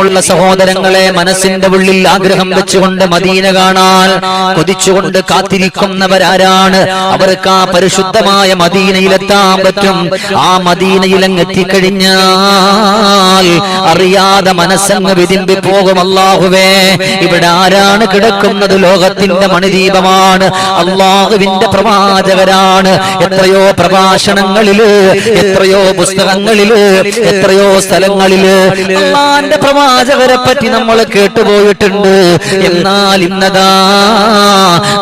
പ്രിയമുള്ള സഹോദരങ്ങളെ മനസ്സിന്റെ ഉള്ളിൽ ആഗ്രഹം വെച്ചുകൊണ്ട് മദീന കാണാൻ കൊതിച്ചുകൊണ്ട് കാത്തിരിക്കുന്നവരാരാണ്. അവർക്ക് ആ പരിശുദ്ധമായ മദീനയിലെത്താൻ പറ്റും. ആ മദീനയിൽ അങ്ങ് എത്തിക്കഴിഞ്ഞാൽ അറിയാതെ മനസ്സങ്ങ് വിതിമ്പി പോകും അള്ളാഹുവേ ഇവിടെ ആരാണ് കിടക്കുന്നത്? ലോകത്തിന്റെ മണിദീപമാണ്. അള്ളാഹുവിന്റെ പ്രവാചകരാണ്. എത്രയോ പ്രഭാഷണങ്ങളിൽ എത്രയോ പുസ്തകങ്ങളിൽ എത്രയോ സ്ഥലങ്ങളിൽ അള്ളാന്റെ പ്രവാചകരെ പറ്റി നമ്മൾ കേട്ടുപോയിട്ടുണ്ട്. എന്നാൽ ഇന്നതാ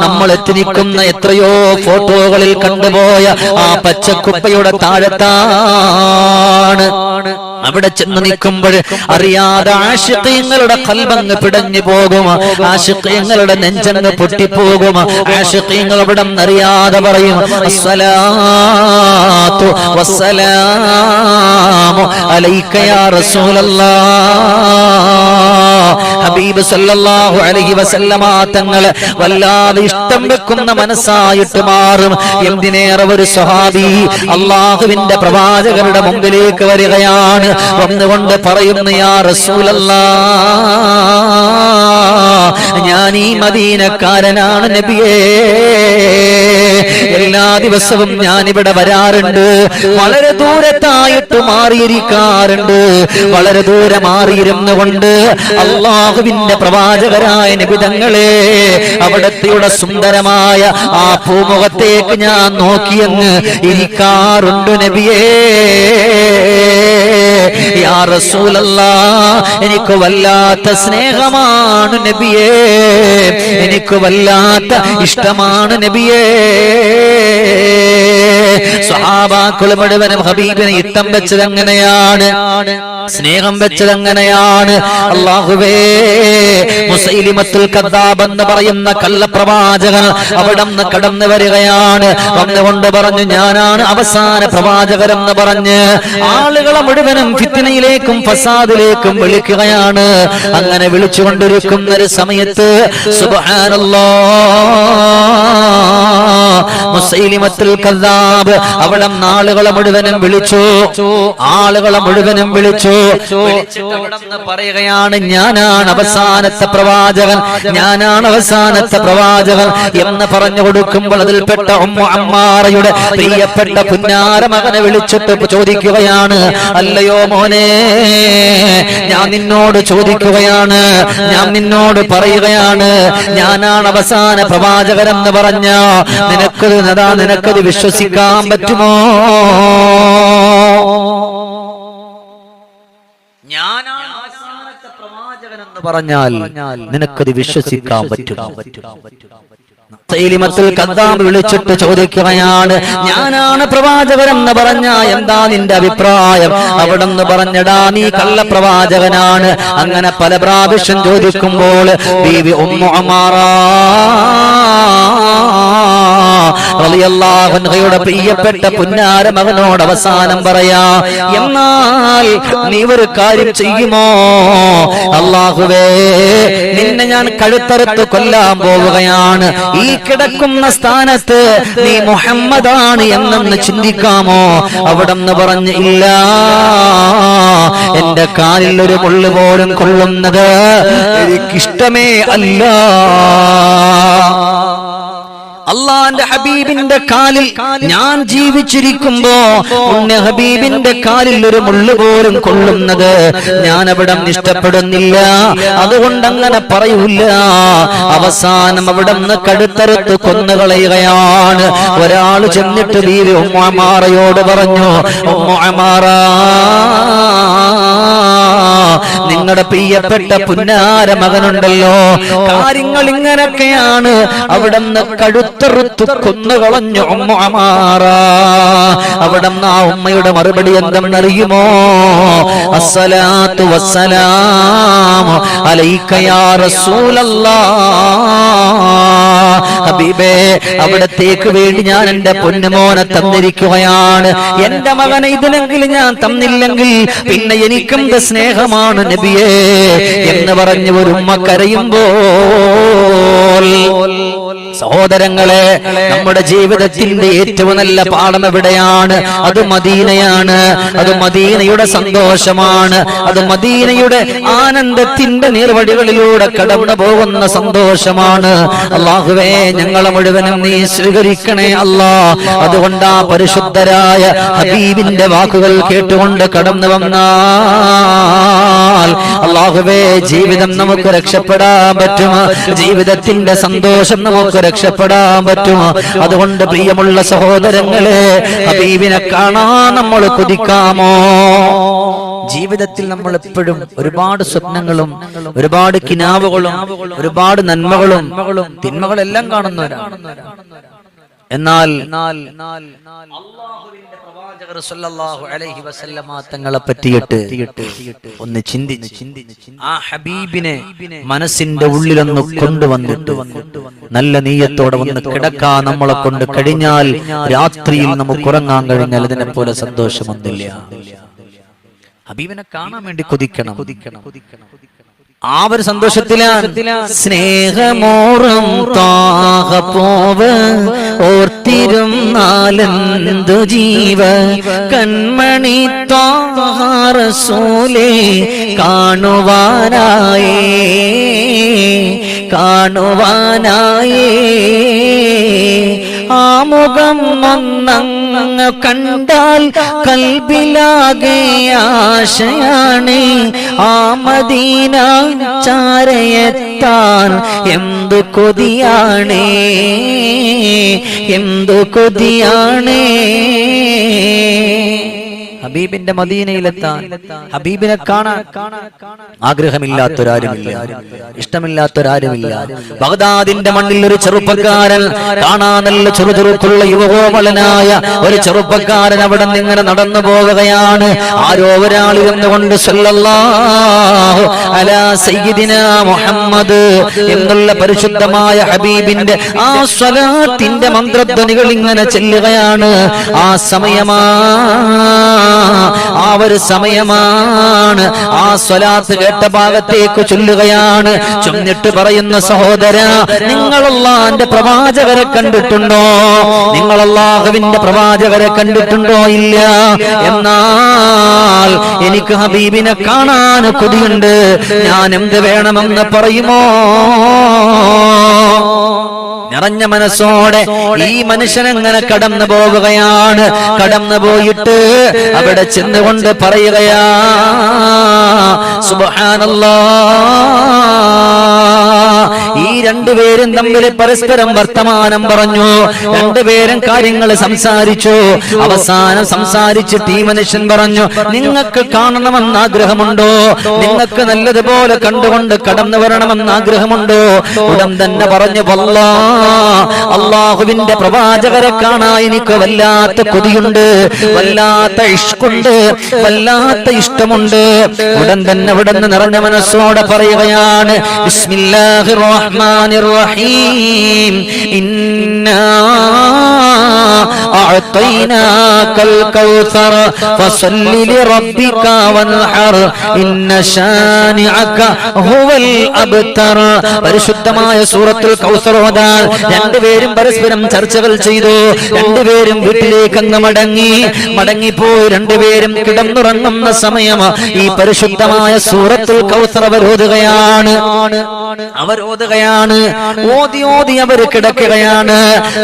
നമ്മൾ എത്തിനിക്കുന്ന എത്രയോ ഫോട്ടോകളിൽ കണ്ടുപോയ ആ പച്ചക്കുപ്പയുടെ താഴത്താണ്. അവിടെ ചെന്ന് നിൽക്കുമ്പോൾ അറിയാതെ ആശിക്കങ്ങളുടെ കൽബങ്ങ് പിടഞ്ഞു പോകും. ആശിക്കങ്ങളുടെ നെഞ്ചങ്ങ് പൊട്ടിപ്പോകും. ആശിക്കങ്ങൾ അവിടെ അറിയാതെ പറയും വസ്സലാമു അലൈക യാ റസൂലല്ലാഹ് ഹബീബ് സല്ലല്ലാഹു അലൈഹി വസല്ലമ തങ്ങൾ വല്ലാതെ ഇഷ്ടം വെക്കുന്ന മനസ്സായിട്ട് മാറും. എന്തിനേറെ ഒരു സ്വഹാബി അള്ളാഹുവിന്റെ പ്രവാചകരുടെ മുമ്പിലേക്ക് വരികയാണ്. വന്നുകൊണ്ട് പറയുന്നു യാ റസൂലല്ലാ ഞാൻ ഈ മദീനക്കാരനാണ് നബിയേ. എല്ലാ ദിവസവും ഞാൻ ഇവിടെ വരാറുണ്ട്. വളരെ ദൂരത്തായിട്ട് മാറിയിരിക്കാറുണ്ട്. വളരെ ദൂരെ മാറിയിരുന്നു കൊണ്ട് അള്ളാഹുവിന്റെ പ്രവാചകരായ നിബിതങ്ങളെ അവിടത്തെയുടെ സുന്ദരമായ ആ പൂമുഖത്തേക്ക് ഞാൻ നോക്കിയെന്ന് ഇരിക്കാറുണ്ട് നബിയേ. എനിക്ക് വല്ലാത്ത സ്നേഹമാണ് നബിയേ. എനിക്ക് വല്ലാത്ത ഇഷ്ടമാണ് നബിയേ. സ്വഹാബാക്കൾ മുഴുവനും ഹബീബിനെ ഇഷ്ടം വെച്ചത് എങ്ങനെയാണ് സ്നേഹം വെച്ചത് എങ്ങനെയാണ് അള്ളാഹുവേ മുസൈലിമത്തുൽ കദ്ദാബ് എന്ന് പറയുന്ന കള്ളപ്രവാചകൻ അവിടെ നിന്ന് കടന്നു വരികയാണ്. വന്നുകൊണ്ട് പറഞ്ഞു ഞാനാണ് അവസാന പ്രവാചകരെന്ന് പറഞ്ഞ് ആളുകളെ മുഴുവനും ഫിത്തിനയിലേക്കും ഫസാദിലേക്കും വിളിക്കുകയാണ്. അങ്ങനെ വിളിച്ചുകൊണ്ടിരിക്കുന്ന ഒരു സമയത്ത് സുബ്ഹാനല്ലാ മുസൈലിമത്തുൽ കദ്ദാബ് അവിടെ ആളുകളെ മുഴുവനും വിളിച്ചു. ആളുകളെ മുഴുവനും വിളിച്ചു. പറയുകയാണ് ഞാനാണ് അവസാനത്തെ പ്രവാചകൻ. ഞാനാണ് അവസാനത്തെ പ്രവാചകൻ. എന്ന് പറഞ്ഞു കൊടുക്കുമ്പോൾ അതിൽപ്പെട്ട ഉമ്മ അമ്മാറയുടെ പ്രിയപ്പെട്ട പുന്നാര മകനെ വിളിച്ചിട്ട് ചോദിക്കുകയാണ് അല്ലയോ മോനെ ഞാൻ നിന്നോട് ചോദിക്കുകയാണ് ഞാൻ നിന്നോട് പറയുകയാണ് ഞാനാണ് അവസാന പ്രവാചകൻ എന്ന് പറഞ്ഞ നിനക്കത് നടാ നിനക്കത് വിശ്വസിക്കാൻ പറ്റുമോ? ഞാനാണ് അവസാനത്തെ പ്രവാചകൻ എന്ന് പറഞ്ഞാൽ നിനക്കത് വിശ്വസിക്കാൻ പറ്റുമോ വിളിച്ചിട്ട് ചോദിക്കുകയാണ് ഞാനാണ് പ്രവാചകരെന്ന് പറഞ്ഞ എന്താ നിന്റെ അഭിപ്രായം? അവിടെന്ന് പറഞ്ഞടാ നീ കള്ള പ്രവാചകനാണ് അങ്ങനെ പല പ്രാവശ്യം ചോദിക്കുമ്പോൾ ബീവി പ്രിയപ്പെട്ട പുന്നാര മകനോട് അവസാനം പറയാ എന്നാൽ നീ ഒരു കാര്യം ചെയ്യുമോ? അള്ളാഹുവേ നിന്നെ ഞാൻ കഴുത്തറുത്ത് കൊല്ലാൻ പോവുകയാണ്. ഈ കിടക്കുന്ന സ്ഥാനത്ത് നീ മുഹമ്മദാണ് എന്നൊന്ന് ചിന്തിക്കാമോ? അവിടെ നിന്ന് പറഞ്ഞ് ഇല്ല. എന്റെ കാലിൽ ഒരു മുള്ളു പോലും കൊള്ളുന്നത് എനിക്കിഷ്ടമേ അല്ല. അള്ളാന്റെ ഹബീബിന്റെ കാലിൽ ഞാൻ ജീവിച്ചിരിക്കുമ്പോ ഉണ്ണ ഹബീബിന്റെ കാലിൽ ഒരു മുള്ളു പോലും കൊള്ളുന്നത് ഞാൻ അവിടെ ഇഷ്ടപ്പെടുന്നില്ല. അതുകൊണ്ട് അങ്ങനെ പറയൂല അവസാനം അവിടെ നിന്ന് കടുത്തരത്ത് കൊന്നുകളയുകയാണ് ഒരാൾ ചെന്നിട്ട് ബീവി ഉമ്മാറയോട് പറഞ്ഞു നിങ്ങളുടെ പ്രിയപ്പെട്ട പുന്നാര മകനുണ്ടല്ലോ കാര്യങ്ങൾ ഇങ്ങനൊക്കെയാണ് അവിടെ നിന്ന് കഴുത്തറുത്ത് കൊന്നുകളഞ്ഞു ഉമ്മാറ അവിടെ നിന്ന് ആ ഉമ്മയുടെ മറുപടി എന്തെന്നറിയുമോ? അസ്സലാത്തു വസ്സലാമു അലൈക്കയാ റസൂലല്ലാ. ഹബീബേ അവിടത്തേക്ക് വേണ്ടി ഞാൻ എന്റെ പൊന്നുമോനെ തന്നിരിക്കുകയാണ്. എന്റെ മകനെ ഇതിനെങ്കിലും ഞാൻ തന്നില്ലെങ്കിൽ പിന്നെ എനിക്കും സ്നേഹമാണ് നബിയേ എന്ന് പറഞ്ഞ് ഒരു ഉമ്മ കരയുമ്പോൾ സഹോദരങ്ങളെ നമ്മുടെ ജീവിതത്തിന്റെ ഏറ്റവും നല്ല പാഠം എവിടെയാണ്? അത് മദീനയാണ്. അത് മദീനയുടെ സന്തോഷമാണ്. അത് മദീനയുടെ ആനന്ദത്തിന്റെ നീർവടികളിലൂടെ കടന്നു പോകുന്ന സന്തോഷമാണ്. അള്ളാഹുവേ ഞങ്ങളെ മുഴുവനും നീ സ്വീകരിക്കണേ അല്ലാ. അതുകൊണ്ട് ആ പരിശുദ്ധരായ ഹബീബിന്റെ വാക്കുകൾ കേട്ടുകൊണ്ട് കടന്നു വന്നാൽ അള്ളാഹുവേ ജീവിതം നമുക്ക് രക്ഷപ്പെടാൻ പറ്റുമോ ജീവിതത്തിന്റെ സന്തോഷം നമുക്ക് രക്ഷപ്പെടാൻ പറ്റുമോ? അതുകൊണ്ട് പ്രിയമുള്ള സഹോദരങ്ങളെ ഹബീബിനെ കാണാൻ നമ്മൾ കൊതിക്കാമോ? ജീവിതത്തിൽ നമ്മൾ എപ്പോഴും ഒരുപാട് സ്വപ്നങ്ങളും ഒരുപാട് കിനാവുകളും ഒരുപാട് നന്മകളും തിന്മകളെല്ലാം കാണുന്നവരാണ്. എന്നാൽ അള്ളാഹുവിന്റെ പ്രവാചകർ സല്ലല്ലാഹു അലൈഹി വസല്ലമ തങ്ങളെ പറ്റിയിട്ട് ഒന്ന് ചിന്തിച്ച് ആ ഹബീബിനെ മനസ്സിന്റെ ഉള്ളിലൊന്ന് കൊണ്ടുവന്നിട്ട് നല്ല നീയത്തോടെ വന്ന് കിടക്കാൻ നമ്മളെ കൊണ്ട് കഴിഞ്ഞാൽ രാത്രിയിൽ നമുക്ക് ഉറങ്ങാൻ കഴിഞ്ഞാൽ ഇതിനെ പോലെ സന്തോഷമൊന്നുമില്ല. ഹബീബിനെ കാണാൻ വേണ്ടി കൊതിക്കണം. കൊതിക്കണം കൊതിക്കണം. ആ ഒരു സന്തോഷത്തിലാണ് സ്നേഹമോറും താഹപ്പോവ് ഓർത്തിരുന്നാലു ജീവ. കൺമണി താഹാറസൂലേ കാണുവാനായേ കാണുവാനായേ. ആ മുഖം ഒന്നങ്ങ് കണ്ടാൽ കൽബിലാകെ ആശയാണ്. ആ മദീന ചാരയെത്താൻ എന്തു കൊതിയാണ്? എന്തു കൊതിയാണേ? ഹബീബിന്റെ മദീനയിലെത്താൻ ഹബീബിനെ കാണാൻ ആഗ്രഹമില്ലാത്തൊരാരുമില്ല. ഇഷ്ടമില്ലാത്തൊരാരുമില്ല. ബഗ്ദാദിന്റെ മണ്ണിൽ ഒരു ചെറുപ്പക്കാരൻ കാണാൻ നല്ല ചെറുചെറുക്കുള്ള യുവകോമലനായ ഒരു ചെറുപ്പക്കാരൻ അവിടെ നിന്ന് ഇങ്ങനെ നടന്നു പോവുകയാണ്. ആരോ ഒരാൾ ഇരുന്നുകൊണ്ട് മുഹമ്മദ് എന്നുള്ള പരിശുദ്ധമായ ഹബീബിന്റെ ആ സ്വലാത്തിന്റെ മന്ത്രധ്വനികൾ ഇങ്ങനെ ചെല്ലുകയാണ്. ആ സമയമാ ആ ഒരു സമയമാണ്. ആ സ്വലാത്ത് കേട്ട ഭാഗത്തേക്ക് ചൊല്ലുകയാണ്. ചൊന്നിട്ട് പറയുന്ന സഹോദര നിങ്ങളല്ലാന്റെ പ്രവാചകരെ കണ്ടിട്ടുണ്ടോ? നിങ്ങൾ അള്ളാഹുവിന്റെ പ്രവാചകരെ കണ്ടിട്ടുണ്ടോ ഇല്ല? എന്നാൽ എനിക്ക് ഹബീബിനെ കാണാൻ കൊതിയുണ്ട്. ഞാൻ എന്ത് വേണമെന്ന് പറയുമോ? നിറഞ്ഞ മനസ്സോടെ ഈ മനുഷ്യൻ എങ്ങനെ കടന്നു പോവുകയാണ്. കടന്നു പോയിട്ട് അവിടെ ചെന്നുകൊണ്ട് പറയുകയാ സുബഹാനല്ലാ ഈ രണ്ടുപേരും തമ്മിൽ പരസ്പരം വർത്തമാനം പറഞ്ഞു. രണ്ടുപേരും കാര്യങ്ങൾ സംസാരിച്ചു. അവസാനം സംസാരിച്ചിട്ട് ഈ മനുഷ്യൻ പറഞ്ഞു നിങ്ങൾക്ക് കാണണമെന്ന് ആഗ്രഹമുണ്ടോ? നിങ്ങൾക്ക് നല്ലതുപോലെ കണ്ടുകൊണ്ട് കടന്നു വരണമെന്ന് ആഗ്രഹമുണ്ടോ? ഉടൻ തന്നെ പറഞ്ഞു അള്ളാഹുവിന്റെ പ്രവാചകരെ കാണാൻ എനിക്ക് വല്ലാത്ത കൊതിയുണ്ട് വല്ലാത്ത ഇഷ്കുണ്ട് വല്ലാത്ത ഇഷ്ടമുണ്ട്. ഉടൻ തന്നെ നിന്ന് നിറഞ്ഞ മനസ്സോടെ പറയുകയാണ് ബിസ്മില്ലാഹിർ الرحمن الرحيم. إن അഅതൈനാകൽ കൗസർ ഫസല്ലി ലിറബ്ബിക വൻഹർ ഇന്ന ശാനിഅക ഹുവൽ അബ്തർ പരിശുദ്ധമായ സൂറത്തുൽ കൗസർ ഓതാൻ രണ്ടുപേരും പരസ്പരം ചർച്ചകൾ ചെയ്തു. രണ്ടുപേരും വീട്ടിലേക്ക് അങ്ങ് മടങ്ങി. മടങ്ങിപ്പോയി രണ്ടുപേരും കിടന്നുറങ്ങുന്ന സമയം ഈ പരിശുദ്ധമായ സൂറത്തുൽ കൗസർ അവരോധുകയാണ് അവരോധുകയാണ് ഓതി ഓതി അവർ കിടക്കുകയാണ്.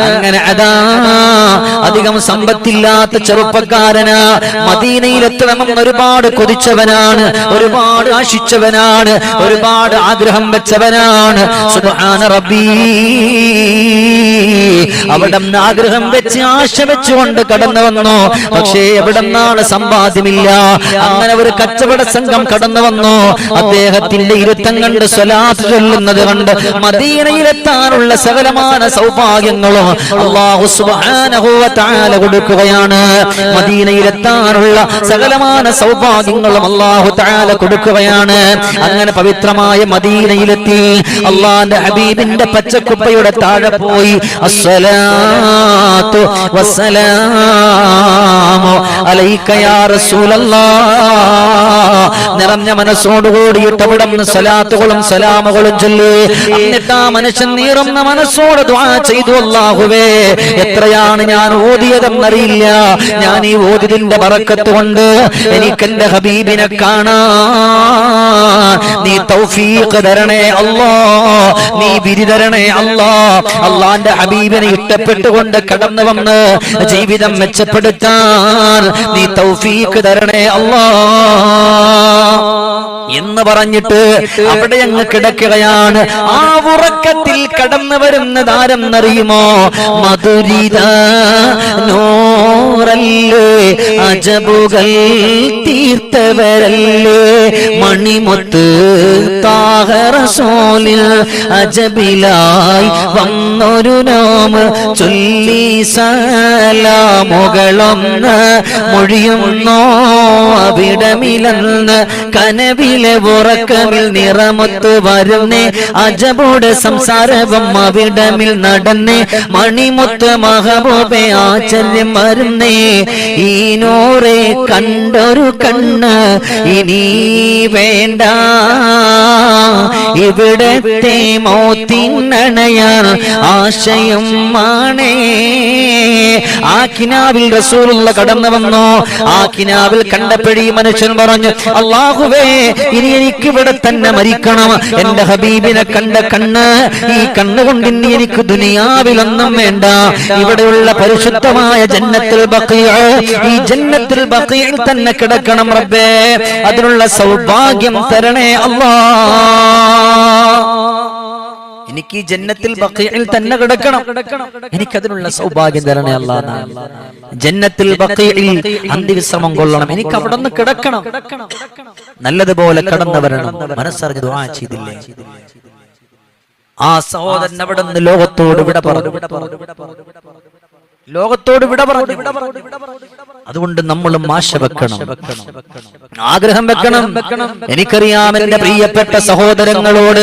അങ്ങനെ അതാ അധികം സമ്പത്തില്ലാത്ത ചെറുപ്പക്കാരന്. മദീനയിലെത്തണമെന്ന് ഒരുപാട് കൊതിച്ചവനാണ് ഒരുപാട് ആശിച്ചവനാണ് ഒരുപാട് ആഗ്രഹം വെച്ചവനാണ്. സുബ്ഹാന റബ്ബീ. അവിടെ ആഗ്രഹം വെച്ച് ആശ വെച്ചുകൊണ്ട് കടന്നു വന്നു. പക്ഷേ എവിടെ നിന്നാണ് സമ്പാദ്യമില്ല. അങ്ങനെ ഒരു കച്ചവട സംഘം കടന്നു വന്നു. അദ്ദേഹത്തിന്റെ ഇരുത്തം കണ്ട് സ്വലാത്ത് ചൊല്ലുന്നത് കണ്ട് മദീനയിലെത്താനുള്ള സകലമായ സൗഭാഗ്യങ്ങളും അള്ളാഹു സുബ്ഹാന തആല കൊടുക്കുകയാണ്. മദീനയിലെത്താനുള്ള സകലമാന സൗഭാഗ്യങ്ങളും അള്ളാഹു താല കൊടുക്കുകയാണ്. അങ്ങനെ പവിത്രമായ മദീനയിലെത്തി. അള്ളാന്റെ ഹബീബിന്റെ പച്ചക്കുപ്പയുടെ താഴെ പോയി. അലൈക യാ റസൂലല്ലാഹ്. നിറഞ്ഞ മനസ്സോടുകൂടി നിന്ന് സലാത്തുകളും സലാമുകളും ചൊല്ലി. എന്നിട്ട് മനുഷ്യൻ നീറുന്ന മനസ്സോട് ചെയ്തു അല്ലാഹുവേ. എത്രയാണ് ഞാൻ ഓതിയതെന്നറിയില്ല. ഞാൻ ഈ ഓതിതിന്റെ പറക്കത്ത് കൊണ്ട് എനിക്കെന്റെ ഹബീബിനെ കാണാ നീ തൗഫീഖ് തരണേ അല്ലാ നീ ബിരി തരണേ അല്ലാ അള്ളാന്റെ ഹബീബിനെ ഇഷ്ടപ്പെട്ടുകൊണ്ട് കടന്നു വന്ന് ജീവിതം മെച്ചപ്പെടുത്താൻ നീ തൗഫീക്ക് തരണേ അല്ലാ. എന്ന് പറഞ്ഞിട്ട് അവിടെ അങ്ങ് കിടക്കുകയാണ്. ആ ഉറക്കത്തിൽ കടന്നു വരുന്നത് ആരെന്നറിയുമോ? മധുരിത നോറല്ലേ അജബുകൾ തീർത്തവരല്ലേ? മണിമൊത്ത് താഹറസോലിൽ അജബിലായി വന്നൊരു നോമ് ചൊല്ലി സലാമുകളൊന്ന് മൊഴിയുന്നോ? അവിടമിലെന്ന് കനവിലെ ഉറക്കമിൽ നിറമൊത്ത് വരുന്നേ. അജബോട് സംസാരവും അവിടമിൽ നടന്നേ. മണിമുത്ത് മഹബൂബെ ആചര്യം വരുന്നേ. ഈ നൂറെ കണ്ടൊരു കണ്ണ് ഇനി വേണ്ട. ഇവിടത്തെ മോത്തിനണയാൻ ആശയം മാണേ ആ കിനാവിൽ റസൂലുള്ള കടന്നു വന്നു. ആ കിനാവിൽ കണ്ടപ്പോഴീ മനുഷ്യൻ പറഞ്ഞു അള്ളാഹുവേ ഇനി എനിക്ക് ഇവിടെ തന്നെ മരിക്കണം. എന്റെ ഹബീബിനെ കണ്ട കണ്ണ് ഈ കണ്ണുകൊണ്ട് ഇനി എനിക്ക് ദുനിയാവിലൊന്നും വേണ്ട. ഇവിടെയുള്ള പരിശുദ്ധമായ ജന്നത്തിൽ ഈ ജന്നത്തിൽ ബക്കയിൽ തന്നെ കിടക്കണം റബ്ബേ. അതിനുള്ള സൗഭാഗ്യം തരണേ അല്ലാ. എനിക്ക് ഈ ജന്നത്തിൽ ബക്കയിൽ തന്നെ കിടക്കണം. എനിക്കതിനുള്ള സൗഭാഗ്യം തരണേ അല്ലാ ജന്നത്തിൽ ബക്കയിൽ അന്തിവിശ്രമം കൊള്ളണം. എനിക്ക് അവിടെ നിന്ന് കിടക്കണം. നല്ലതുപോലെ കടന്നു വരണം മനസ്സറിഞ്ഞ് ദുആ ചെയ്തില്ലേ? ആ സഹോദരൻ അവിടെ നിന്ന് ലോകത്തോട് വിട പറഞ്ഞു ലോകത്തോട് വിട പറഞ്ഞു. അതുകൊണ്ട് നമ്മൾ മാശ വെക്കണം. ആഗ്രഹം വെക്കണം. എനിക്കറിയാം എന്റെ പ്രിയപ്പെട്ട സഹോദരങ്ങളോട്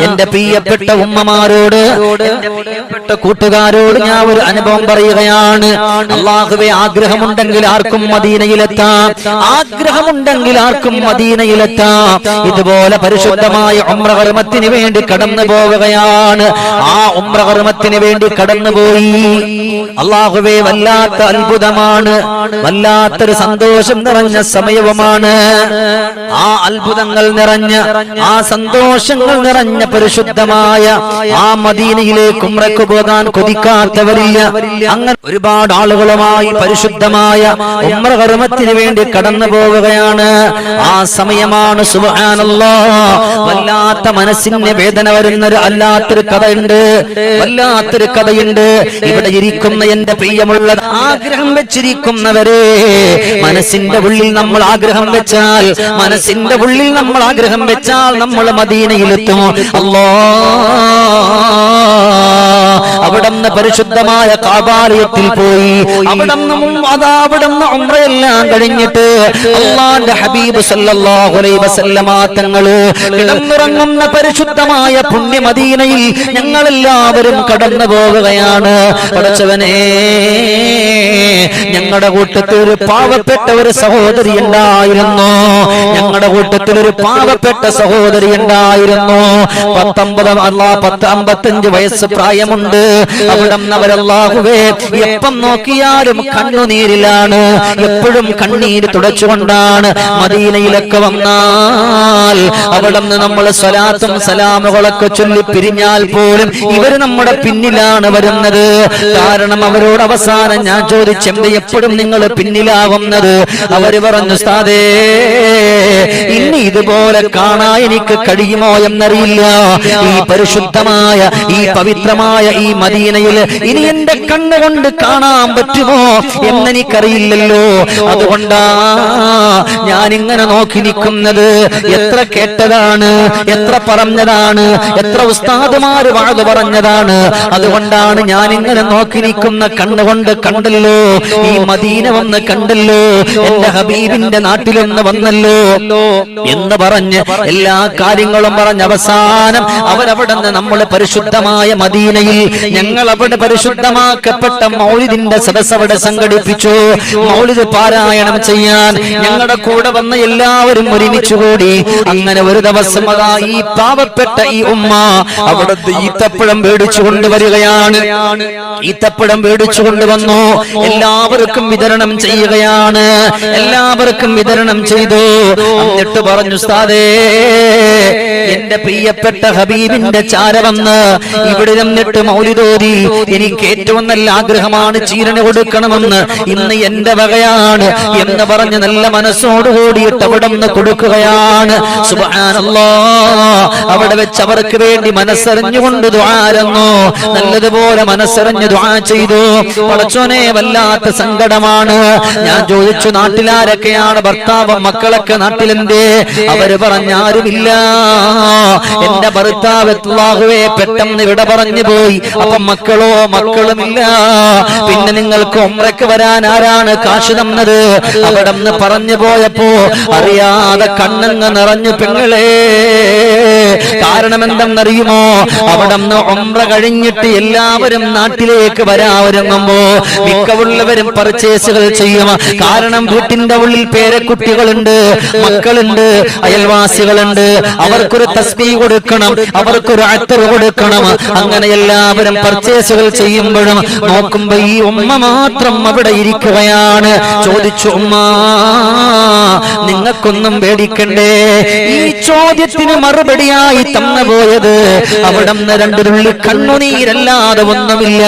എന്റെ പ്രിയപ്പെട്ട ഉമ്മമാരോട് പ്രിയപ്പെട്ട കൂട്ടുകാരോട് ഞാൻ ഒരു അനുഭവം പറയുകയാണ്. അള്ളാഹുവെ ആഗ്രഹമുണ്ടെങ്കിൽ ആർക്കും മദീനയിലെത്താം. ആഗ്രഹമുണ്ടെങ്കിൽ ആർക്കും മദീനയിലെത്താം. ഇതുപോലെ പരിശുദ്ധമായ ഉമ്രകർമ്മത്തിന് വേണ്ടി കടന്നു പോവുകയാണ് ആ ഉമ്രകർമ്മത്തിന് വേണ്ടി കടന്നുപോയി. അള്ളാഹുവെ വല്ലാത്ത അത്ഭുതമാണ്. വല്ലാത്തൊരു സന്തോഷം നിറഞ്ഞ സമയവുമാണ്. ആ അത്ഭുതങ്ങൾ നിറഞ്ഞ ആ സന്തോഷങ്ങൾ നിറഞ്ഞ പരിശുദ്ധമായ ആ മദീനയിലേക്ക് ഉമ്രക്ക് പോകാൻ കൊതിക്കാത്തവരില്ല. അങ്ങനെ ഒരുപാട് ആളുകളുമായി പരിശുദ്ധമായ ഉമ്ര കർമ്മത്തിന് വേണ്ടി കടന്നു പോവുകയാണ്. ആ സമയമാണ് സുബാനല്ലോ വല്ലാത്ത മനസ്സിന് വേദന വരുന്നൊരു അല്ലാത്തൊരു കഥയുണ്ട്. വല്ലാത്തൊരു കഥയുണ്ട്. ഇവിടെ ഇരിക്കുന്ന എന്റെ പ്രിയമുള്ള ആഗ്രഹം വെച്ചിരിക്കുന്നവരെ മനസ്സിന്റെ ഉള്ളിൽ നമ്മൾ ആഗ്രഹം വെച്ചാൽ മനസ്സിന്റെ ഉള്ളിൽ നമ്മൾ ആഗ്രഹം വെച്ചാൽ നമ്മൾ മദീനയിലെത്തും. അല്ലോ അവിടുന്ന് പരിശുദ്ധമായ കാബാലയത്തിൽ പോയി. അവിടുന്ന് അതാ അവിടുന്ന് ഉംറയെല്ലാം കഴിഞ്ഞിട്ട് അള്ളാന്റെ ഹബീബ് സല്ലല്ലാഹു അലൈഹി വസല്ലമ തങ്ങൾ കിടന്നിറങ്ങുന്ന പരിശുദ്ധമായ പുണ്യമദീനയിൽ ഞങ്ങൾ എല്ലാവരും കടന്നു പോവുകയാണ്. പഠിച്ചവനെ ഞങ്ങളുടെ കൂട്ടത്തിൽ ഒരു പാവപ്പെട്ട ഒരു സഹോദരി ഉണ്ടായിരുന്നു. ഞങ്ങളുടെ കൂട്ടത്തിൽ ഒരു പാവപ്പെട്ട സഹോദരി ഉണ്ടായിരുന്നു. പത്തൊമ്പത് അല്ല പത്ത് അമ്പത്തഞ്ച് വയസ്സ് പ്രായമുണ്ട്. അവിടെ എപ്പം നോക്കിയാലും കണ്ണുനീരിലാണ്. എപ്പോഴും കണ്ണീര് തുടച്ചുകൊണ്ടാണ് മദീനയിലൊക്കെ വന്നാൽ. അവിടെ നമ്മൾ സ്വലാത്തും സലാമുകളൊക്കെ ചൊല്ലി പിരിഞ്ഞാൽ പോലും ഇവർ നമ്മുടെ പിന്നിലാണ് വരുന്നത്. കാരണം അവരോട് അവസാനം ഞാൻ ചോദിച്ചെന്ത് എപ്പോഴും നിങ്ങൾ പിന്നിലാവുന്നത്? അവർ പറഞ്ഞു സ്ഥാതേ ഇനി ഇതുപോലെ കാണാൻ എനിക്ക് കഴിയുമോ എന്നറിയില്ല. ഈ പരിശുദ്ധമായ ഈ പവിത്രമായ ഈ മദീനയിൽ ഇനി എന്റെ കണ്ണുകൊണ്ട് കാണാൻ പറ്റുമോ എന്നെനിക്കറിയില്ലല്ലോ. അതുകൊണ്ടാ ഞാൻ ഇങ്ങനെ നോക്കി നിൽക്കുന്നത്. എത്ര കേട്ടതാണ് എത്ര പറഞ്ഞതാണ് എത്ര ഉസ്താദുമാര് വാഴ പറഞ്ഞതാണ്. അതുകൊണ്ടാണ് ഞാൻ ഇങ്ങനെ നോക്കി നിൽക്കുന്ന കണ്ണുകൊണ്ട് കണ്ടല്ലോ. ഈ മദീന വന്ന് കണ്ടല്ലോ. എന്റെ ഹബീബിന്റെ നാട്ടിലൊന്ന് വന്നല്ലോ എന്ന് പറഞ്ഞ് എല്ലാ കാര്യങ്ങളും പറഞ്ഞ് അവസാനം അവരവിടെ നിന്ന് നമ്മൾ പരിശുദ്ധമായ മദീനയിൽ ഞങ്ങൾ അവിടെ പരിശുദ്ധമാക്കപ്പെട്ട മൗലിദിന്റെ സദസ് അവിടെ സംഘടിപ്പിച്ചു. മൗലിദ് പാരായണം ചെയ്യാൻ ഞങ്ങളുടെ കൂടെ വന്ന എല്ലാവരും ഒരുമിച്ച് കൂടി. അങ്ങനെ ഒരു ദിവസം അതാ ഈ പാവപ്പെട്ട ഈ ഉമ്മ അവിടെ ഈത്തപ്പഴം പേടിച്ചു കൊണ്ടുവരികയാണ്. ഈത്തപ്പഴം പേടിച്ചു കൊണ്ടുവന്നു. എല്ലാവർക്കും വിതരണം ചെയ്യുകയാണ്. എല്ലാവർക്കും വിതരണം ചെയ്തു. എന്നിട്ട് പറഞ്ഞു സ്ഥാതേ എന്റെ പ്രിയപ്പെട്ട ഹബീബിന്റെ ചാരവന്ന് ഇവിടെ നിന്നിട്ട് മൗലിതോതി എനിക്ക് ഏറ്റവും നല്ല ആഗ്രഹമാണ് ചീരന് കൊടുക്കണമെന്ന്. ഇന്ന് എന്റെ വകയാണ് എന്ന് പറഞ്ഞ് നല്ല മനസ്സോടുകൂടിയിട്ട് അവിടെ നിന്ന് കൊടുക്കുകയാണ്. അവിടെ വെച്ച് അവർക്ക് വേണ്ടി മനസ്സറിഞ്ഞുകൊണ്ട് ദ്വാരന്നു നല്ലതുപോലെ മനസ്സറിഞ്ഞ് ദ്വാ ചെയ്തു. പടച്ചോനെ വല്ലാത്ത സങ്കടമാണ്. ഞാൻ ചോദിച്ചു നാട്ടിലാരൊക്കെയാണ് ഭർത്താവും മക്കളൊക്കെ നാട്ടിലെന്തേ? അവർ പറഞ്ഞാരുമില്ല എന്റെ ഭർത്താവ് അല്ലാഹുവേ പെട്ടെന്ന് ഇവിടെ പറഞ്ഞു പോയി. അപ്പൊ മക്കളോ മക്കളുമില്ല. പിന്നെ നിങ്ങൾക്ക് ഒമ്രക്ക് വരാൻ ആരാണ് കാശ് തന്നത്? അവിടെ നിന്ന് പറഞ്ഞു പോയപ്പോ അറിയാതെ കണ്ണങ്ങ് നിറഞ്ഞു പെങ്ങളെ. കാരണം എന്തെന്നറിയുമോ അവിടെ നിന്ന് ഒമ്ര കഴിഞ്ഞിട്ട് എല്ലാവരും നാട്ടിലേക്ക് വരാവരങ്ങുമ്പോ മിക്കവുള്ളവരും പർച്ചേസുകൾ ചെയ്യും. കാരണം വീട്ടിന്റെ ഉള്ളിൽ പേരക്കുട്ടികളുണ്ട് മക്കളുണ്ട് അയൽവാസികളുണ്ട്. അവർക്കൊരു തസ്ബീ കൊടുക്കണം. അവർക്കൊരു അത്തർ കൊടുക്കണം. അങ്ങനെ എല്ലാവരും പർച്ചേസുകൾ ചെയ്യുമ്പോഴും നോക്കുമ്പോ ഈ ഉമ്മ മാത്രം അവിടെ ഇരിക്കുകയാണ്. ചോദിച്ചു ഉമ്മ നിങ്ങൾക്കൊന്നും പേടിക്കണ്ടേ? ഈ ചോദ്യത്തിന് മറുപടിയായി തന്നു പോയത് അവിടെ നിന്ന് രണ്ടുരുള്ളി കണ്ണുനീരല്ലാതെ ഒന്നുമില്ല.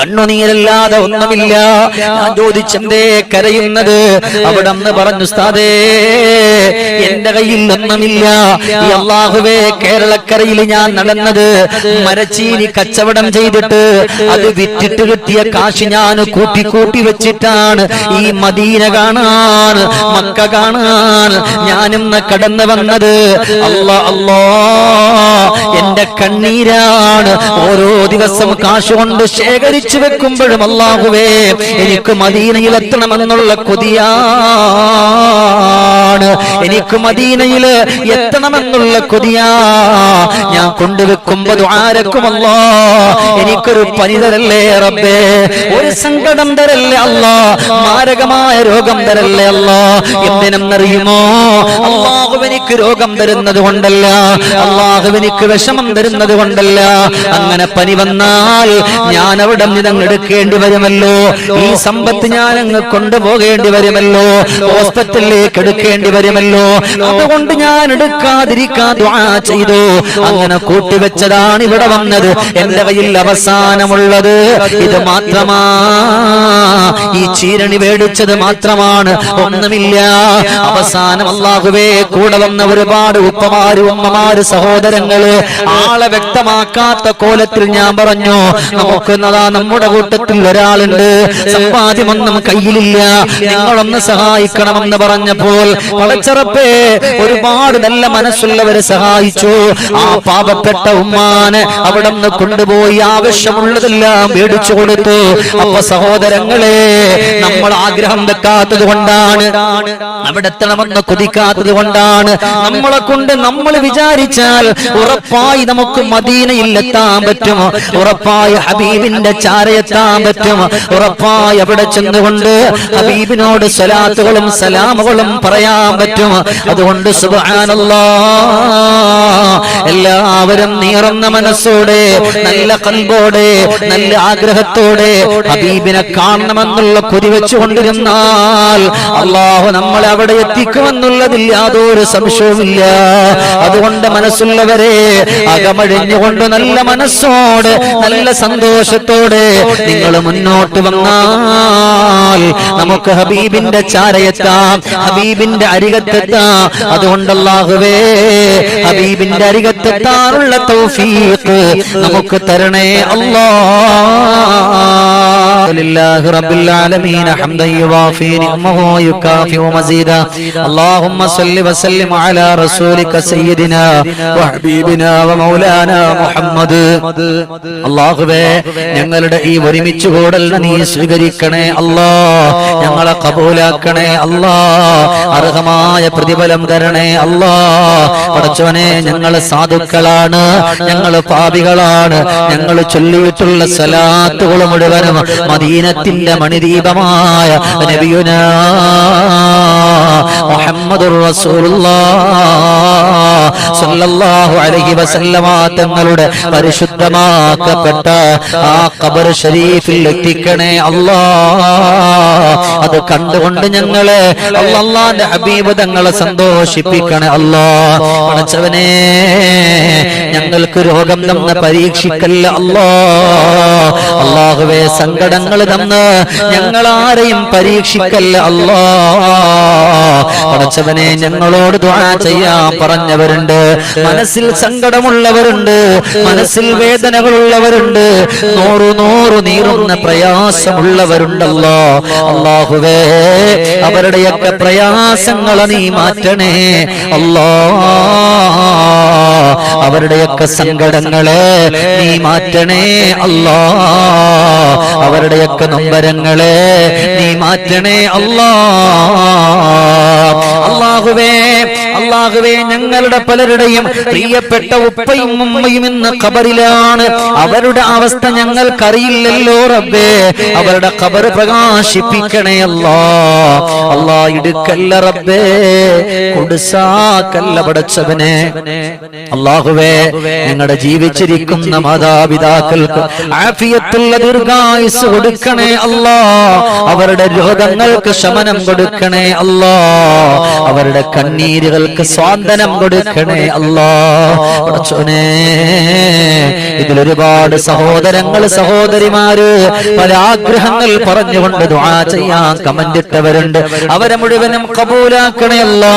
കണ്ണുനീരല്ലാതെ ഒന്നുമില്ല. ഞാൻ ചോദിച്ചെന്തേ കരയുന്നത്? അവിടെ നിന്ന് പറഞ്ഞു സ്ഥാതേ എന്റെ കയ്യിൽ ഒന്നുമില്ല. ഈ അള്ളാഹുവേ കേരളക്കരയിൽ ഞാൻ നടന്നത് മരച്ചീനി കച്ചവടം ചെയ്തിട്ട് അത് വിറ്റിട്ട് കിട്ടിയ കാശ് ഞാൻ കൂട്ടി കൂട്ടി വെച്ചിട്ടാണ്. ഈ മദീന കാണാൻ മക്ക കാണാൻ ഞാനിന്ന് കടന്നു വന്നത്. അല്ല അല്ലോ. എന്റെ കണ്ണീരാണ്. ഓരോ ദിവസം കാശ് കൊണ്ട് ശേഖരിച്ചു വെക്കുമ്പോഴും അള്ളാഹുവേ എനിക്ക് മദീനയിൽ എത്തണമെന്നുള്ള കൊതിയാണ്. എനിക്ക് മദീനയിൽ എത്തണമെന്നുള്ള കൊതിയാ. ഞാൻ കൊണ്ടുവെക്കുമ്പോ ആരക്കുമല്ലോ എനിക്കൊരു പനി തരല്ലേ റബ്ബേ? ഒരു സങ്കടം തരല്ലേ അല്ലോ? മാരകമായ രോഗം തരല്ലേ അല്ലോ? എന്തിനെന്നറിയുമോ? അള്ളാഹു എനിക്ക് രോഗം തരുന്നത് കൊണ്ടല്ല. അള്ളാഹു എനിക്ക് വിഷമം തരുന്നത് കൊണ്ടല്ല. അങ്ങനെ പനി വന്നാൽ ഞാൻ അവിടെ നിന്ന് എടുക്കേണ്ടി വരുമല്ലോ. ഈ സമ്പത്ത് ഞാൻ അങ്ങ് കൊണ്ടുപോകേണ്ടി വരുമല്ലോ. ഹോസ്പിറ്റലിലേക്ക് എടുക്കേണ്ടി വരുമല്ലോ. അതുകൊണ്ട് ഞാൻ എടുക്കാതിരിക്കാൻ ചെയ്തു. അങ്ങനെ കൂട്ടിവെച്ചതാണ് ഇവിടെ വന്നത്. എന്റെ കയ്യിൽ അവസാനമുള്ളത്. ഇത് മാത്രമാ. ഈ ചീരണി മേടിച്ചത് മാത്രമാണ്. ഒന്നുമില്ല. അവസാനം അള്ളാഹുവേ കൂടെ വന്ന ഒരുപാട് ഉപ്പമാര് ഉമ്മമാര് സഹോദരങ്ങൾ ആളെ വ്യക്തമാക്കാത്ത കോലത്തിൽ ഞാൻ പറഞ്ഞു നമുക്ക് നമ്മുടെ കൂട്ടത്തിൽ ഒരാളുണ്ട്. സമ്പാദ്യമൊന്നും കയ്യിലില്ല. നിങ്ങളൊന്ന് സഹായിക്കണമെന്ന് പറഞ്ഞപ്പോൾ വളച്ചറപ്പേ ഒരുപാട് നല്ല മനസ്സുള്ളവരെ സഹായിച്ചു. ആ പാപപ്പെട്ട ഉമ്മാനെ അവിടെ നിന്ന് കൊണ്ടുപോയി ആവശ്യമുള്ളതെല്ലാം മേടിച്ചു കൊടുത്തു. അപ്പൊ സഹോദരങ്ങളെ നമ്മൾ ആഗ്രഹം വെക്കാത്തത് കൊണ്ടാണ് അവിടെ എത്തണമെന്ന് കൊതിക്കാത്തത് കൊണ്ടാണ്. നമ്മളെ കൊണ്ട് നമ്മൾ വിചാരിച്ചാൽ ഉറപ്പായി നമുക്ക് മദീനയിൽ എത്താൻ പറ്റും. ഉറപ്പായി ഹബീബിന്റെ ചാരയെത്താൻ പറ്റും. ഉറപ്പായി അവിടെ ചെന്നുകൊണ്ട് ഹബീബിനോട് സ്വലാത്തുകളും സലാമുകളും പറയാൻ പറ്റും അതുകൊണ്ട് എല്ലാവരും നീറുന്ന മനസ്സോടെ നല്ല കൽബോടെ നല്ല ആഗ്രഹത്തോടെ ഹബീബിനെ കാണണമെന്നുള്ള കുരി വെച്ചുകൊണ്ടിരുന്നാൽ അള്ളാഹു നമ്മളെ അവിടെ എത്തിക്കുമെന്നുള്ളതിൽ യാതൊരു സംശയവുമില്ല. അതുകൊണ്ട് മനസ്സുള്ളവരെ അകമഴിഞ്ഞുകൊണ്ട് നല്ല മനസ്സോടെ നല്ല സന്തോഷത്തോടെ നിങ്ങൾ മുന്നോട്ട് വന്നാൽ നമുക്ക് ഹബീബിന്റെ ചാരയെത്താം. ഹബീബിന്റെ അരികത്തെത്താം. അതുകൊണ്ടല്ലാഹുവേ ഹബീബിന്റെ അരികത്തെത്താറുള്ള തൗഫീഖ് നമുക്ക് തരണേ അല്ലാ. لله رب العالمين حمدا يوافي نعمه ويكافئ مزيدا اللهم صل وسلم على رسولك سيدنا وحبيبنا ومولانا محمد അള്ളാഹുവേ ഞങ്ങളുടെ ഈ ഒരുമിച്ച് കൂടൽ നീ സ്വീകരിക്കണേ അല്ലാ ഞങ്ങളെ കബൂലാക്കണേ അല്ലാ അർഹമായ പ്രതിഫലം തരണേ അല്ലാ പടച്ചവനെ ഞങ്ങള് സാധുക്കളാണ് ഞങ്ങള് പാപികളാണ് ഞങ്ങൾ ചൊല്ലിയിട്ടുള്ള സലാത്തുകൾ മുഴുവനും മദീനത്തിന്റെ മണിദീപമായ നബിയുന മുഹമ്മദുർ സല്ലല്ലാഹു അലൈഹി വസല്ലമ തങ്ങളുടെ പരിശുദ്ധമാക്കപ്പെട്ട ആ ഖബർ ഷരീഫിൽ എത്തിക്കണേ അല്ലാ. അത് കണ്ടുകൊണ്ട് ഞങ്ങളെ അള്ളാന്റെ ഹബീബ് തങ്ങളെ സന്തോഷിപ്പിക്കണേ അല്ലാ. പടച്ചവനെ ഞങ്ങൾക്ക് രോഗം തന്ന പരീക്ഷിക്കല്ല അല്ലാ. അള്ളാഹുവേ സങ്കടങ്ങൾ തന്ന് ഞങ്ങൾ ആരെയും പരീക്ഷിക്കല്ല അല്ലാ. പടച്ചവനെ ഞങ്ങളോട് ദ്വാ ചെയ്യാൻ പറഞ്ഞവരുണ്ട്. മനസ്സിൽ സങ്കടമുള്ളവരുണ്ട്. മനസ്സിൽ വേദനകളുള്ളവരുണ്ട്. നൂറു നൂറു നീറുന്ന പ്രയാസമുള്ളവരുണ്ടല്ലോ. അള്ളാഹുവേ അവരുടെയൊക്കെ പ്രയാസങ്ങളെ നീ മാറ്റണേ. അല്ലോ അവരുടെയൊക്കെ സങ്കടങ്ങളെ നീ മാറ്റണേ. അല്ലോ അവരുടെയൊക്കെ നൊമ്പരങ്ങളെ നീ മാറ്റണേ. അല്ലാ അള്ളാഹുവേ അള്ളാഹുവേ ഞങ്ങളുടെ പലരുടെയും പ്രിയപ്പെട്ട ഉപ്പയും ഉമ്മയും ഇന്ന് കബറിലാണ് അവരുടെ അവസ്ഥ ഞങ്ങൾക്കറിയില്ലല്ലോ റബ്ബേ. അവരുടെ ഖബർ പ്രകാശിപ്പിക്കണേ അല്ലാ. ഇടുക്കല്ല റബ്ബേ. കൊടുസാക്കല്ല പടച്ചവനെ. അള്ളാഹുവേ ഞങ്ങളുടെ ജീവിച്ചിരിക്കുന്ന മാതാപിതാക്കൾക്ക് ആഫിയത്തുള്ള ദീർഘായുസ് കൊടുക്കണേ അല്ലാ. അവരുടെ രോഗങ്ങൾക്ക് ശമനം കൊടുക്കണേ അല്ലാ. അവരുടെ കണ്ണീരുകൾക്ക് സ്വാന്തനം കൊടുക്കണേ അല്ലാ. ഇതിലൊരുപാട് സഹോദരങ്ങൾ സഹോദരിമാര് പല ആഗ്രഹങ്ങൾ പറഞ്ഞുകൊണ്ട് ദുആ ചെയ്യാൻ കമന്റ് ഇട്ടവരുണ്ട്. അവരെ മുഴുവനും കബൂലാക്കണേ അല്ലോ.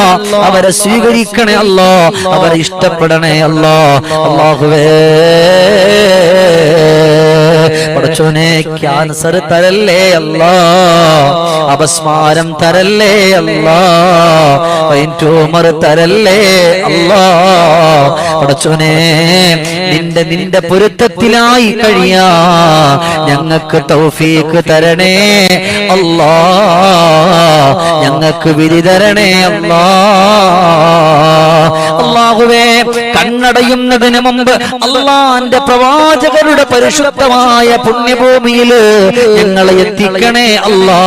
അവരെ സ്വീകരിക്കണേ അല്ലോ. അവരെ ഇഷ്ടപ്പെടണേ അല്ലോ. അള്ളാഹുവേ പടച്ചോനെ ക്യാൻസർ തരല്ലേ അല്ലാ. അപസ്മാരം തരല്ലേ അല്ലാ? ട്യൂമർ തരല്ലേ അല്ലാ? പടച്ചോനെ നിന്റെ നിന്റെ പൊരുത്തത്തിലായി കഴിയാ. ഞങ്ങൾക്ക് തൗഫീക്ക് തരണേ അല്ലാ. ഞങ്ങൾക്ക് വിധി തരണേ അല്ലാ. അള്ളാഹുവേ കണ്ണടയുന്നതിന് മുമ്പ് അള്ളാന്റെ പ്രവാചകരുടെ പരിശുദ്ധമായ പുണ്യഭൂമിയിൽ ഞങ്ങളെ എത്തിക്കണേ അല്ലാ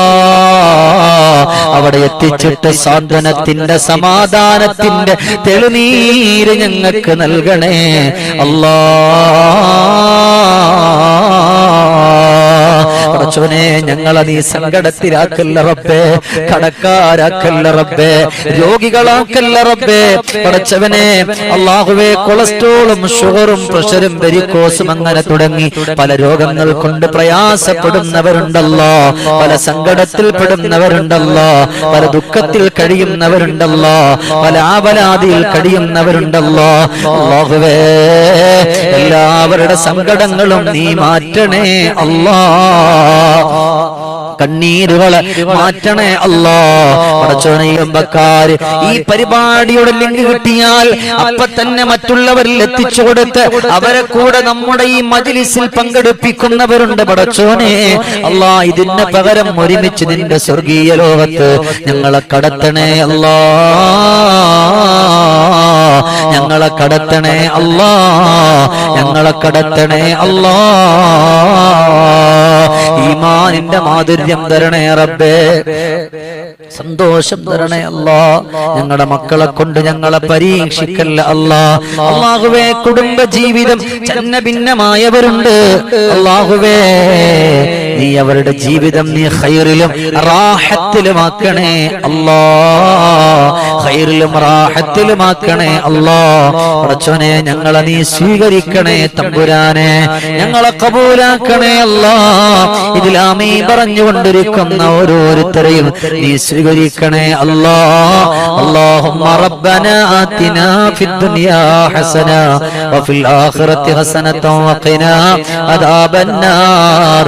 അവിടെ എത്തിച്ചിട്ട് സാന്ത്വനത്തിന്റെ സമാധാനത്തിന്റെ തെളിനീര് ഞങ്ങൾക്ക് നൽകണേ അല്ലാ പടച്ചോനെ ഞങ്ങളെ നീ സങ്കടത്തിലാക്കല്ല റബ്ബേ കടക്കാരാക്കല്ല റബ്ബേ രോഗികളാക്കല്ല റബ്ബേ. പടച്ചവനെ അള്ളാഹുവേ കൊളസ്ട്രോളും ഷുഗറും പ്രഷറും വെരിക്കോസും അങ്ങനെ തുടങ്ങി പല രോഗങ്ങൾ കൊണ്ട് പ്രയാസപ്പെടുന്നവരുണ്ടല്ലോ പല സങ്കടത്തിൽ പെടുന്നവരുണ്ടല്ലോ പല ദുഃഖത്തിൽ കഴിയുന്നവരുണ്ടല്ലോ പല ആവലാതിയിൽ കഴിയുന്നവരുണ്ടല്ലോ. അള്ളാഹുവേ എല്ലാവരുടെ സങ്കടങ്ങളും നീ മാറ്റണേ അല്ലാ. കണ്ണീരുകളെ മാറ്റണേ അല്ലോ. പടച്ചോണയുമ്പക്കാര് ഈ പരിപാടിയുടെ ലിങ്ക് കിട്ടിയാൽ അപ്പൊ തന്നെ മറ്റുള്ളവരിൽ എത്തിച്ചു കൊടുത്ത് അവരെ കൂടെ നമ്മുടെ ഈ മജിലിസിൽ പങ്കെടുപ്പിക്കുന്നവരുണ്ട് പടച്ചോനെ. അല്ലാ ഇതിന് പകരം ഒരുമിച്ച് നിന്റെ സ്വർഗീയ ലോകത്ത് ഞങ്ങളെ കടത്തണേ അല്ലാ. ഞങ്ങളെ കടത്തണേ അല്ലാ. ഞങ്ങളെ കടത്തണേ അല്ലാ. ഈമാനിന്റെ മാധുര്യം തരണേ റബ്ബേ. സന്തോഷം തരണേ അല്ലാ. ഞങ്ങളുടെ മക്കളെ കൊണ്ട് ഞങ്ങളെ പരീക്ഷിക്കല്ല അല്ലാ. അള്ളാഹുവേ കുടുംബ ജീവിതം ചന്ന ഭിന്നമായവരുണ്ട് അള്ളാഹുവേ നീ അവരുടെ ജീവിതം നീ ഖൈറിലും റാഹത്തിലുമാക്കണേ അല്ലാ ഖൈറിലും റാഹത്തിലുമാക്കണേ അല്ലാ പടച്ചോനെ ഞങ്ങളെ നീ സ്വീകരിക്കണേ തമ്പുരാനെ ഞങ്ങളെ കബൂലാക്കണേ അല്ലാ ഇതിലാമീ പറഞ്ഞുകൊണ്ടിരിക്കുന്ന ഓരോരുത്തരെയും നീ സ്വീകരിക്കണേ അല്ലാ اللهم ربنا آتنا في الدنيا حسنة وفي الآخرة حسنة وقنا عذاب النار